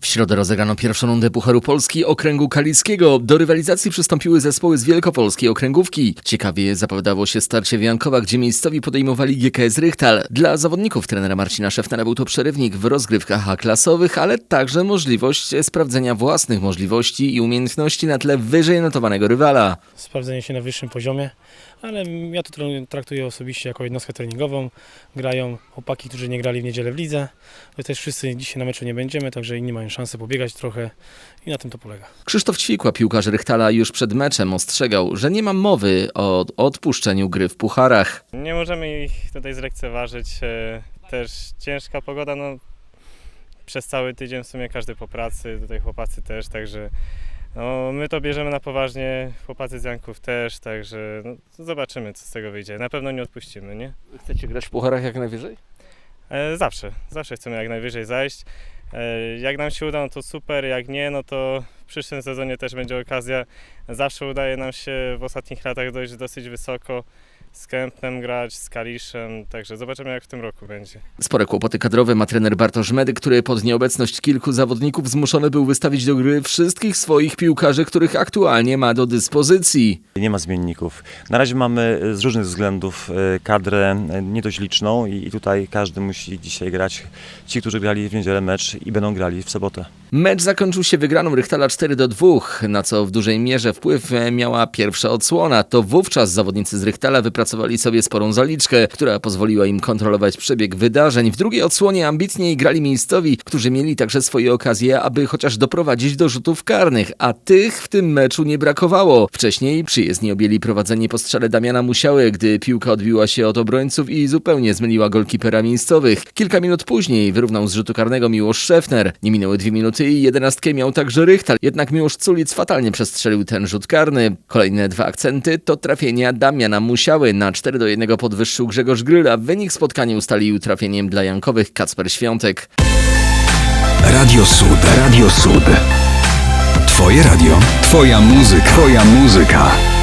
W środę rozegrano pierwszą rundę Pucharu Polski Okręgu Kaliskiego. Do rywalizacji przystąpiły zespoły z Wielkopolskiej Okręgówki. Ciekawie zapowiadało się starcie w Jankowa, gdzie miejscowi podejmowali GKS Rychtal. Dla zawodników trenera Marcina Szefnera był to przerywnik w rozgrywkach A-klasowych, ale także możliwość sprawdzenia własnych możliwości i umiejętności na tle wyżej notowanego rywala. sprawdzenie się na wyższym poziomie, ale ja to traktuję- osobiście jako jednostkę treningową. Grają chłopaki, którzy nie grali w niedzielę w lidze. My też wszyscy dzisiaj na meczu nie będziemy, także inni mają szansę pobiegać trochę i na tym to polega. Krzysztof Ćwikła, piłkarz Rychtala, już przed meczem ostrzegał, że nie ma mowy o odpuszczeniu gry w pucharach. Nie możemy ich tutaj zlekceważyć. e, Też ciężka pogoda, no przez cały tydzień w sumie każdy po pracy, tutaj chłopacy też, także no, my to bierzemy na poważnie, chłopacy z Janków też, także no, zobaczymy co z tego wyjdzie. Na pewno nie odpuścimy, nie? Chcecie grać w pucharach jak najwyżej? E, Zawsze, zawsze chcemy jak najwyżej zajść. E, Jak nam się uda, no to super, jak nie, no to w przyszłym sezonie też będzie okazja. Zawsze udaje nam się w ostatnich latach dojść dosyć wysoko. Z Kępnem grać, z Kaliszem, także zobaczymy jak w tym roku będzie. Spore kłopoty kadrowe ma trener Bartosz Medy, który pod nieobecność kilku zawodników zmuszony był wystawić do gry wszystkich swoich piłkarzy, których aktualnie ma do dyspozycji. Nie ma zmienników. Na razie mamy e, z różnych względów e, kadrę e, nie dość liczną i tutaj każdy musi dzisiaj grać. Ci, którzy grali w niedzielę mecz i będą grali w sobotę. Mecz zakończył się wygraną Rychtala 4 do 2, na co w dużej mierze wpływ miała pierwsza odsłona. To wówczas zawodnicy z Rychtala wypracowali sobie sporą zaliczkę, która pozwoliła im kontrolować przebieg wydarzeń. W drugiej odsłonie ambitniej grali miejscowi, którzy mieli także swoje okazje, aby chociaż doprowadzić do rzutów karnych, a tych w tym meczu nie brakowało. Wcześniej przyjezdni objęli prowadzenie po strzale Damiana Musiały, gdy piłka odbiła się od obrońców i zupełnie zmyliła golkipera miejscowych. Kilka minut później wyrównał z rzutu karnego Miłosz Szefner. Nie minęły dwie minuty i jedenastkę miał także Rychtal, jednak Miłosz Culic fatalnie przestrzelił ten rzut karny. Kolejne dwa akcenty to trafienia Damiana Musiały. Na 4 do 1 podwyższył Grzegorz Gryla. Wynik spotkania ustalił trafieniem dla Jankowych Kacper Świątek. Radio Sud. Radio Sud. Twoje radio. Twoja muzyka. Twoja muzyka.